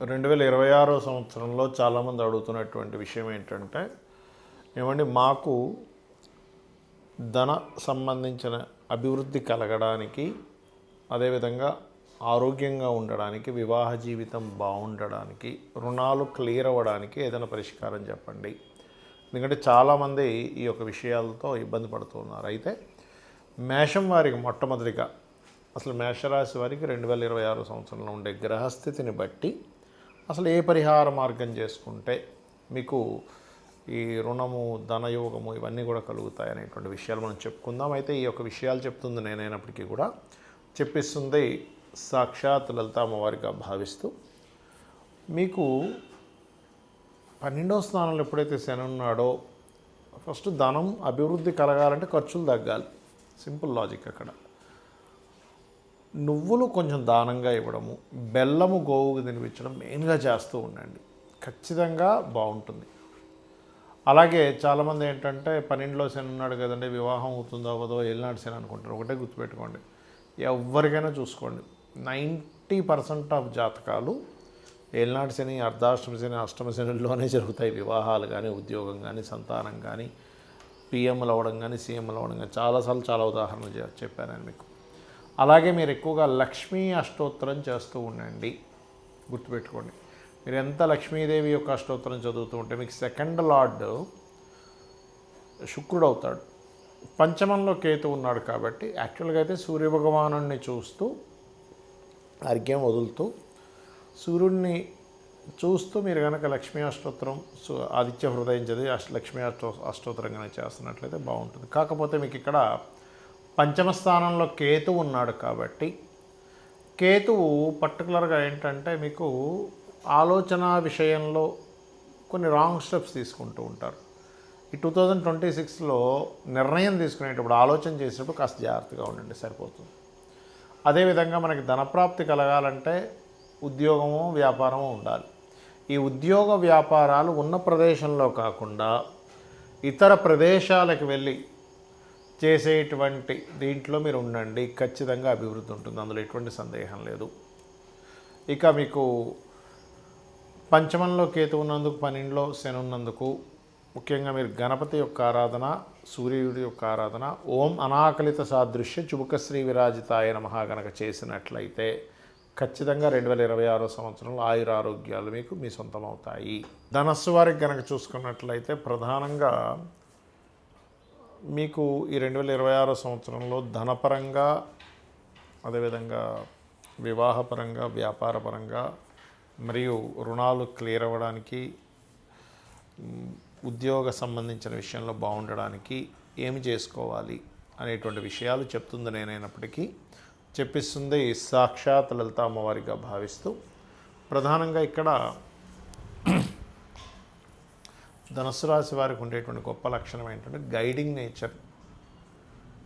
రెండు వేల ఇరవై ఆరో సంవత్సరంలో చాలామంది అడుగుతున్నటువంటి విషయం ఏంటంటే ఏమండి మాకు ధన సంబంధించిన అభివృద్ధి కలగడానికి అదేవిధంగా ఆరోగ్యంగా ఉండడానికి వివాహ జీవితం బాగుండడానికి రుణాలు క్లియర్ అవ్వడానికి ఏదైనా పరిష్కారం చెప్పండి. ఎందుకంటే చాలామంది ఈ యొక్క విషయాలతో ఇబ్బంది పడుతున్నారు. అయితే మేషం వారికి మొట్టమొదటిగా అసలు మేషరాశి వారికి రెండు వేల ఇరవై ఆరు సంవత్సరంలో ఉండే గ్రహస్థితిని బట్టి అసలు ఏ పరిహార మార్గం చేసుకుంటే మీకు ఈ రుణము ధనయోగము ఇవన్నీ కూడా కలుగుతాయి అనేటువంటి విషయాలు మనం చెప్పుకుందాం. అయితే ఈ యొక్క విషయాలు చెప్తుంది నేనైనప్పటికీ కూడా. చెప్పిస్తుంది సాక్షాత్ లలిత అమ్మవారిగా భావిస్తూ మీకు పన్నెండవ స్థానంలో ఎప్పుడైతే శని ఉన్నాడో ఫస్ట్ ధనం అభివృద్ధి కలగాలంటే ఖర్చులు తగ్గాలి. సింపుల్ లాజిక్ అక్కడ. నువ్వులు కొంచెం దానంగా ఇవ్వడము బెల్లము గోవుకు తినిపించడం మెయిన్గా చేస్తూ ఉండండి. ఖచ్చితంగా బాగుంటుంది. అలాగే చాలామంది ఏంటంటే పన్నెండులో శని ఉన్నాడు కదండి వివాహం అవుతుందో అవ్వదో ఏలినాడు శని అనుకుంటారు. ఒకటే గుర్తుపెట్టుకోండి. ఎవరికైనా చూసుకోండి. నైంటీ పర్సెంట్ ఆఫ్ జాతకాలు ఏలినాడు శని అర్ధాష్టమ శని అష్టమ శనిలోనే జరుగుతాయి. వివాహాలు కానీ ఉద్యోగం కానీ సంతానం కానీ పిఎంలు అవ్వడం కానీ సీఎంలు అవ్వడం కానీ చాలాసార్లు చాలా ఉదాహరణలు చెప్పాను నేను మీకు. అలాగే మీరు ఎక్కువగా లక్ష్మీ అష్టోత్తరం చేస్తూ ఉండండి. గుర్తుపెట్టుకోండి. మీరు ఎంత లక్ష్మీదేవి యొక్క అష్టోత్తరం చదువుతూ ఉంటే మీకు సెకండ్ లార్డ్ శుక్రుడు అవుతాడు. పంచమంలో కేతు ఉన్నాడు కాబట్టి యాక్చువల్గా అయితే సూర్యభగవాను చూస్తూ అర్ఘ్యం వదులుతూ సూర్యుడిని చూస్తూ మీరు కనుక లక్ష్మీ అష్టోత్తరం ఆదిత్య హృదయం చదివి అష్ట లక్ష్మీ అష్టో అష్టోత్తరం కనుక చేస్తున్నట్లయితే బాగుంటుంది. కాకపోతే మీకు ఇక్కడ పంచమ స్థానంలో కేతు ఉన్నాడు కాబట్టి కేతువు పర్టికులర్గా ఏంటంటే మీకు ఆలోచన విషయంలో కొన్ని రాంగ్ స్టెప్స్ తీసుకుంటూ ఉంటారు. ఈ టూ థౌజండ్ ట్వంటీ సిక్స్లో నిర్ణయం తీసుకునేటప్పుడు ఆలోచన చేసేటప్పుడు కాస్త జాగ్రత్తగా ఉండండి సరిపోతుంది. అదేవిధంగా మనకి ధనప్రాప్తి కలగాలంటే ఉద్యోగము వ్యాపారము ఉండాలి. ఈ ఉద్యోగ వ్యాపారాలు ఉన్న ప్రదేశంలో కాకుండా ఇతర ప్రదేశాలకు వెళ్ళి చేసేటువంటి దీంట్లో మీరు ఉండండి. ఖచ్చితంగా అభివృద్ధి ఉంటుంది. అందులో ఎటువంటి సందేహం లేదు. ఇక మీకు పంచమంలో కేతు ఉన్నందుకు పన్నెండులో శని ఉన్నందుకు ముఖ్యంగా మీరు గణపతి యొక్క ఆరాధన సూర్యుడి యొక్క ఆరాధన ఓం అనాకలిత సాదృశ్య చుబుక శ్రీ విరాజితాయ నమః గనక చేసినట్లయితే ఖచ్చితంగా రెండు వేల ఇరవై ఆరో సంవత్సరంలో ఆయుర ఆరోగ్యాలు మీకు మీ సొంతం అవుతాయి ధనస్సు వారికి గనక చూసుకున్నట్లయితే ప్రధానంగా మీకు ఈ రెండు వేల ఇరవై ఆరో సంవత్సరంలో ధనపరంగా అదేవిధంగా వివాహపరంగా వ్యాపారపరంగా మరియు రుణాలు క్లియర్ అవ్వడానికి ఉద్యోగ సంబంధించిన విషయంలో బాగుండడానికి ఏమి చేసుకోవాలి అనేటువంటి విషయాలు చెప్తుంది నేనైనప్పటికీ చెప్పిస్తుంది సాక్షాత్ లలిత అమ్మవారిగా భావిస్తూ. ప్రధానంగా ఇక్కడ ధనుసు రాశి వారికి ఉండేటువంటి గొప్ప లక్షణం ఏంటంటే గైడింగ్ నేచర్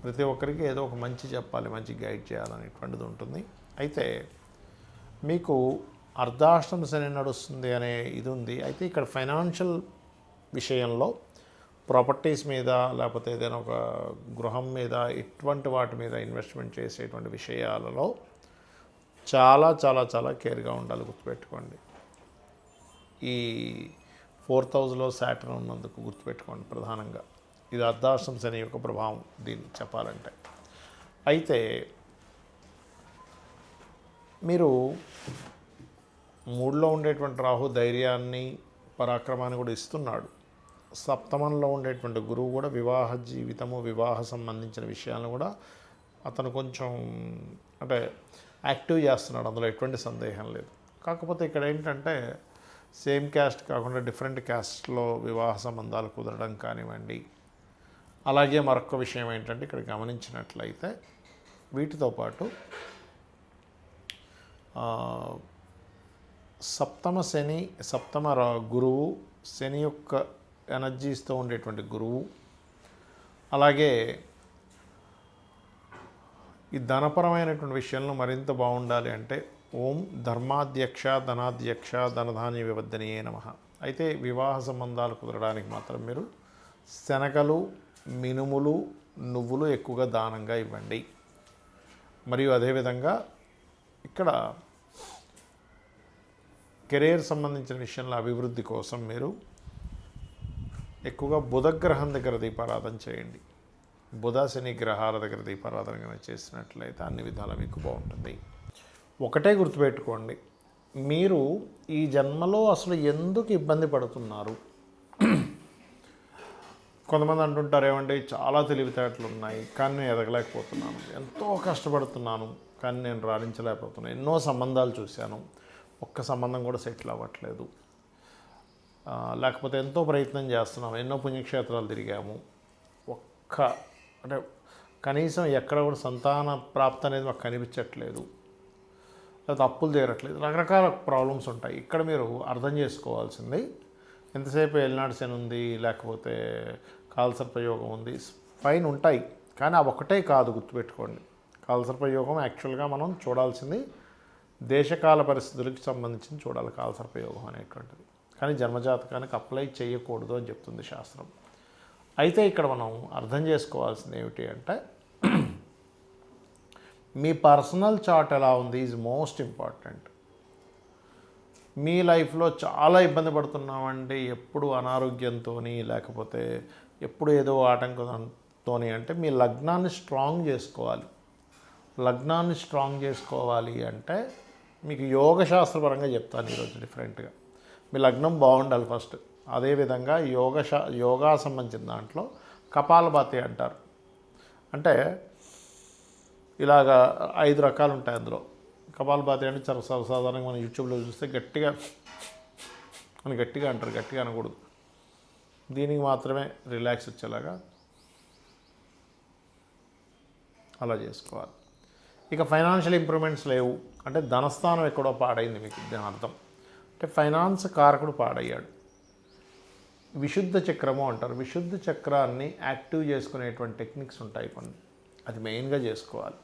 ప్రతి ఒక్కరికి ఏదో ఒక మంచి చెప్పాలి మంచి గైడ్ చేయాలనేటువంటిది ఉంటుంది. అయితే మీకు అర్ధాష్టం శని నడుస్తుంది అనే ఇది ఉంది. అయితే ఇక్కడ ఫైనాన్షియల్ విషయంలో ప్రాపర్టీస్ మీద లేకపోతే ఏదైనా ఒక గృహం మీద ఇటువంటి వాటి మీద ఇన్వెస్ట్మెంట్ చేసేటువంటి విషయాలలో చాలా చాలా చాలా కేర్గా ఉండాలి గుర్తుపెట్టుకోండి. ఈ ఫోర్త్ హౌస్లో శాటర్న్ ఉన్నందుకు గుర్తుపెట్టుకోండి ప్రధానంగా. ఇది అర్ధాష్టం శని యొక్క ప్రభావం దీన్ని చెప్పాలంటే. అయితే మీరు మూడులో ఉండేటువంటి రాహు ధైర్యాన్ని పరాక్రమాన్ని కూడా ఇస్తున్నాడు. సప్తమంలో ఉండేటువంటి గురువు కూడా వివాహ జీవితము వివాహ సంబంధించిన విషయాలను కూడా అతను కొంచెం అంటే యాక్టివ్ చేస్తున్నాడు. అందులో ఎటువంటి సందేహం లేదు. కాకపోతే ఇక్కడ ఏంటంటే సేమ్ క్యాస్ట్ కాకుండా డిఫరెంట్ క్యాస్ట్లో వివాహ సంబంధాలు కుదరడం కానివ్వండి. అలాగే మరొక విషయం ఏంటంటే ఇక్కడ గమనించినట్లయితే వీటితో పాటు సప్తమ శని సప్తమ రా- గురువు శని యొక్క ఎనర్జీస్తో ఉండేటువంటి గురువు అలాగే ఈ ధనపరమైనటువంటి విషయంలో మరింత బాగుండాలి అంటే ఓం ధర్మాధ్యక్ష ధనాధ్యక్ష ధనధాన్య వివర్ధనీయే నమ. అయితే వివాహ సంబంధాలు కుదరడానికి మాత్రం మీరు శనగలు మినుములు నువ్వులు ఎక్కువగా దానంగా ఇవ్వండి. మరియు అదేవిధంగా ఇక్కడ కెరీర్ సంబంధించిన విషయంలో అభివృద్ధి కోసం మీరు ఎక్కువగా బుధగ్రహం దగ్గర దీపారాధన చేయండి. బుధ శని గ్రహాల దగ్గర దీపారాధన చేసినట్లయితే అన్ని విధాలు మీకు బాగుంటుంది. ఒకటే గుర్తుపెట్టుకోండి. మీరు ఈ జన్మలో అసలు ఎందుకు ఇబ్బంది పడుతున్నారు? కొంతమంది అంటుంటారు ఏమంటే చాలా తెలివితేటలు ఉన్నాయి కానీ నేను ఎదగలేకపోతున్నాను. ఎంతో కష్టపడుతున్నాను కానీ నేను రాణించలేకపోతున్నాను. ఎన్నో సంబంధాలు చూశాను. ఒక్క సంబంధం కూడా సెటిల్ అవ్వట్లేదు. లేకపోతే ఎంతో ప్రయత్నం చేస్తున్నాం ఎన్నో పుణ్యక్షేత్రాలు తిరిగాము. ఒక్క అంటే కనీసం ఎక్కడ కూడా సంతాన ప్రాప్తి అనేది మాకు కనిపించట్లేదు. లేకపోతే అప్పులు తీరట్లేదు. రకరకాల ప్రాబ్లమ్స్ ఉంటాయి. ఇక్కడ మీరు అర్థం చేసుకోవాల్సింది ఎంతసేపు ఎల్నాడ్సెన్ ఉంది లేకపోతే కాల్సర్పయోగం ఉంది ఫైన్ ఉంటాయి. కానీ అవి ఒకటే కాదు గుర్తుపెట్టుకోండి. కాల్సర్పయోగం యాక్చువల్గా మనం చూడాల్సింది దేశకాల పరిస్థితులకు సంబంధించి చూడాలి కాల్సర్పయోగం అనేటువంటిది. కానీ జన్మజాతకానికి అప్లై చేయకూడదు అని చెప్తుంది శాస్త్రం. అయితే ఇక్కడ మనం అర్థం చేసుకోవాల్సింది ఏమిటి అంటే మీ పర్సనల్ చార్ట్ ఎలా ఉంది ఈజ్ మోస్ట్ ఇంపార్టెంట్ మీ లైఫ్లో చాలా ఇబ్బంది పడుతున్నామంటే ఎప్పుడు అనారోగ్యంతో లేకపోతే ఎప్పుడు ఏదో ఆటంకంతో అంటే మీ లగ్నాన్ని స్ట్రాంగ్ చేసుకోవాలి. లగ్నాన్ని స్ట్రాంగ్ చేసుకోవాలి అంటే మీకు యోగ శాస్త్రపరంగా చెప్తాను ఈరోజు డిఫరెంట్గా మీ లగ్నం బాగుండాలి ఫస్ట్ అదేవిధంగా యోగ శా యోగా సంబంధించిన దాంట్లో కపాలభాతి అంటారు. అంటే ఇలాగా ఐదు రకాలు ఉంటాయి అందులో. కపాలభాతి అంటే చాలా సర్వసాధారణంగా మనం యూట్యూబ్లో చూస్తే గట్టిగా అని గట్టిగా అంటారు గట్టిగా అనకూడదు. దీనికి మాత్రమే రిలాక్స్ వచ్చేలాగా అలా చేసుకోవాలి. ఇక ఫైనాన్షియల్ ఇంప్రూవ్మెంట్స్ లేవు. అంటే ధనస్థానం ఎక్కడో పాడైంది మీకు దాని అర్థం. అంటే ఫైనాన్స్ కారకుడు పాడయ్యాడు. విశుద్ధ చక్రము అంటారు. విశుద్ధ చక్రాన్ని యాక్టివ్ చేసుకునేటువంటి టెక్నిక్స్ ఉంటాయి కొన్ని. అది మెయిన్గా చేసుకోవాలి.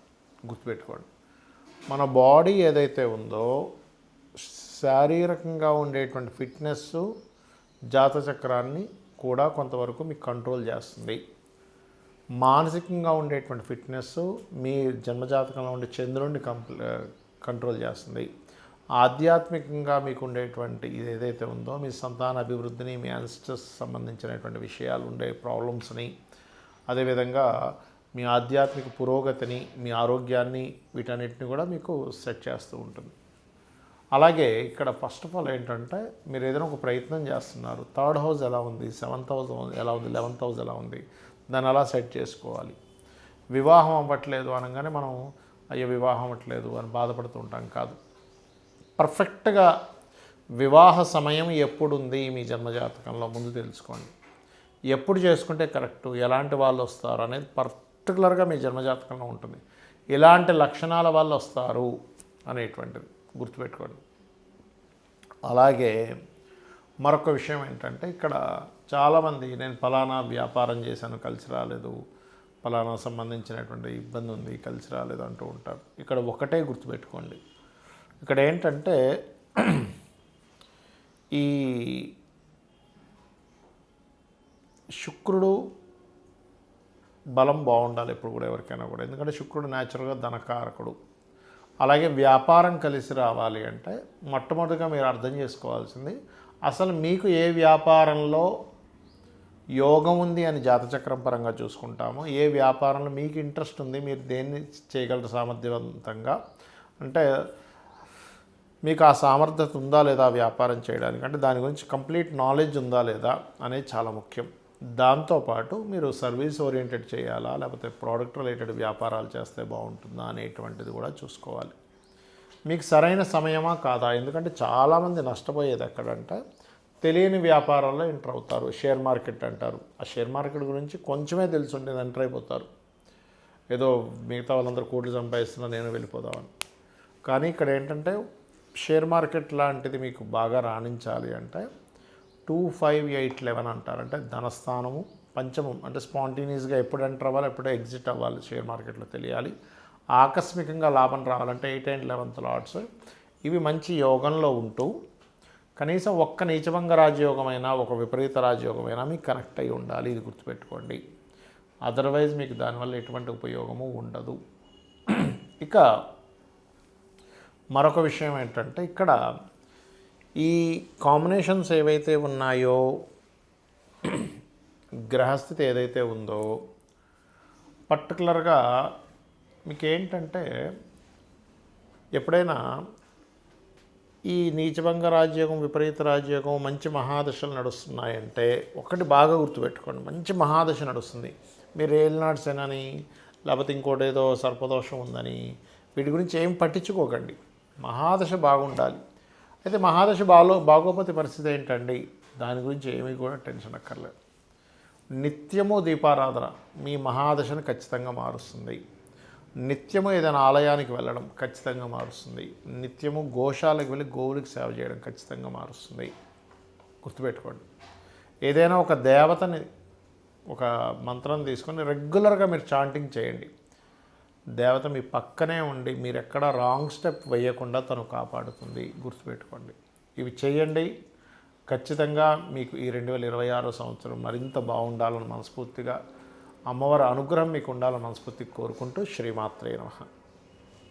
గుర్తుపెట్టుకోండి. మన బాడీ ఏదైతే ఉందో శారీరకంగా ఉండేటువంటి ఫిట్నెస్ జాతచక్రాన్ని కూడా కొంతవరకు మీకు కంట్రోల్ చేస్తుంది. మానసికంగా ఉండేటువంటి ఫిట్నెస్ మీ జన్మజాతకంలో ఉండే చంద్రుడిని కంప్ల కంట్రోల్ చేస్తుంది. ఆధ్యాత్మికంగా మీకు ఉండేటువంటి ఇది ఏదైతే ఉందో మీ సంతాన అభివృద్ధిని మీ యాన్స్టర్స్ సంబంధించినటువంటి విషయాలు ఉండే ప్రాబ్లమ్స్ని అదేవిధంగా మీ ఆధ్యాత్మిక పురోగతిని మీ ఆరోగ్యాన్ని వీటన్నిటిని కూడా మీకు సెట్ చేస్తూ ఉంటుంది. అలాగే ఇక్కడ ఫస్ట్ ఆఫ్ ఆల్ ఏంటంటే మీరు ఏదైనా ఒక ప్రయత్నం చేస్తున్నారు. థర్డ్ హౌస్ ఎలా ఉంది? సెవెంత్ హౌస్ ఎలా ఉంది? లెవెంత్ హౌస్ ఎలా ఉంది? దాన్ని అలా సెట్ చేసుకోవాలి. వివాహం అవ్వట్లేదు అనగానే మనం అయ్యో వివాహం అవ్వట్లేదు అని బాధపడుతూ ఉంటాం కాదు. పర్ఫెక్ట్గా వివాహ సమయం ఎప్పుడు ఉంది మీ జన్మజాతకంలో? ముందు తెలుసుకోండి. ఎప్పుడు చేసుకుంటే కరెక్ట్? ఎలాంటి వాళ్ళు వస్తారు? అనేది పర్టికులర్గా మీ జన్మజాతకంలో ఉంటుంది. ఎలాంటి లక్షణాల వాళ్ళు వస్తారు అనేటువంటిది గుర్తుపెట్టుకోండి. అలాగే మరొక విషయం ఏంటంటే ఇక్కడ చాలామంది నేను ఫలానా వ్యాపారం చేశాను కలిసి రాలేదు ఫలానా సంబంధించినటువంటి ఇబ్బంది ఉంది కలిసి రాలేదు అంటూ ఉంటారు. ఇక్కడ ఒకటే గుర్తుపెట్టుకోండి. ఇక్కడ ఏంటంటే ఈ శుక్రుడు బలం బాగుండాలి ఎప్పుడు కూడా ఎవరికైనా కూడా. ఎందుకంటే శుక్రుడు న్యాచురల్గా ధనకారకుడు. అలాగే వ్యాపారం కలిసి రావాలి అంటే మొట్టమొదటిగా మీరు అర్థం చేసుకోవాల్సింది అసలు మీకు ఏ వ్యాపారంలో యోగం ఉంది అని జాతచక్రం పరంగా చూసుకుంటాము. ఏ వ్యాపారంలో మీకు ఇంట్రెస్ట్ ఉంది మీరు దేన్ని చేయగలరు సామర్థ్యవంతంగా. అంటే మీకు ఆ సామర్థ్యత ఉందా లేదా వ్యాపారం చేయడానికి? అంటే దాని గురించి కంప్లీట్ నాలెడ్జ్ ఉందా లేదా అనేది చాలా ముఖ్యం. దాంతోపాటు మీరు సర్వీస్ ఓరియంటెడ్ చేయాలా? లేకపోతే ప్రోడక్ట్ రిలేటెడ్ వ్యాపారాలు చేస్తే బాగుంటుందా? అనేటువంటిది కూడా చూసుకోవాలి. మీకు సరైన సమయమా? కాదా? ఎందుకంటే చాలామంది నష్టపోయేది ఎక్కడంటే తెలియని వ్యాపారాల్లో ఎంటర్ అవుతారు. షేర్ మార్కెట్ అంటారు. ఆ షేర్ మార్కెట్ గురించి కొంచెమే తెలిసి ఉండేది ఎంటర్ అయిపోతారు. ఏదో మిగతా వాళ్ళందరూ కోట్లు సంపాదిస్తున్నా నేను వెళ్ళిపోదామని. కానీ ఇక్కడ ఏంటంటే షేర్ మార్కెట్ లాంటిది మీకు బాగా రాణించాలి అంటే టూ ఫైవ్ ఎయిట్ లెవెన్ అంటారు అంటే ధనస్థానము పంచమం. అంటే స్పాంటేనియస్గా ఎప్పుడు ఎంటర్ అవ్వాలి ఎప్పుడు ఎగ్జిట్ అవ్వాలి షేర్ మార్కెట్లో తెలియాలి. ఆకస్మికంగా లాభం రావాలంటే ఎయిట్ అండ్ లెవెన్త్ లాట్స్ ఇవి మంచి యోగంలో ఉంటూ కనీసం ఒక్క నీచభంగ రాజయోగమైనా ఒక విపరీత రాజయోగమైనా మీకు కనెక్ట్ అయి ఉండాలి. ఇది గుర్తుపెట్టుకోండి. అదర్వైజ్ మీకు దానివల్ల ఎటువంటి ఉపయోగము ఉండదు. ఇక మరొక విషయం ఏంటంటే ఇక్కడ ఈ కాంబినేషన్స్ ఏవైతే ఉన్నాయో గ్రహస్థితి ఏదైతే ఉందో పర్టికులర్గా మీకు ఏంటంటే ఎప్పుడైనా ఈ నీచభంగ రాజ్యోగం విపరీత రాజ్యోగం మంచి మహాదశలు నడుస్తున్నాయంటే ఒకటి బాగా గుర్తుపెట్టుకోండి. మంచి మహాదశ నడుస్తుంది. మీరు ఏలినాడు లేకపోతే ఇంకోటి ఏదో సర్పదోషం ఉందని వీటి గురించి ఏం పట్టించుకోకండి. మహాదశ బాగుండాలి. అయితే మహాదశ బాలో భాగోపతి పరిస్థితి ఏంటండి? దాని గురించి ఏమీ కూడా టెన్షన్ అక్కర్లేదు. నిత్యము దీపారాధన మీ మహాదశను ఖచ్చితంగా మారుస్తుంది. నిత్యము ఏదైనా ఆలయానికి వెళ్ళడం ఖచ్చితంగా మారుస్తుంది. నిత్యము గోశాలకు వెళ్ళి గోవులకు సేవ చేయడం ఖచ్చితంగా మారుస్తుంది. గుర్తుపెట్టుకోండి. ఏదైనా ఒక దేవతని ఒక మంత్రం తీసుకొని రెగ్యులర్గా మీరు చాంటింగ్ చేయండి. దేవత మీ పక్కనే ఉండి మీరు ఎక్కడ రాంగ్ స్టెప్ వేయకుండా తను కాపాడుతుంది. గుర్తుపెట్టుకోండి. ఇవి చేయండి. ఖచ్చితంగా మీకు ఈ రెండు వేల ఇరవై ఆరో సంవత్సరం మరింత బాగుండాలని మనస్ఫూర్తిగా అమ్మవారి అనుగ్రహం మీకు ఉండాలని మనస్ఫూర్తిగా కోరుకుంటూ శ్రీమాత్రే నమ.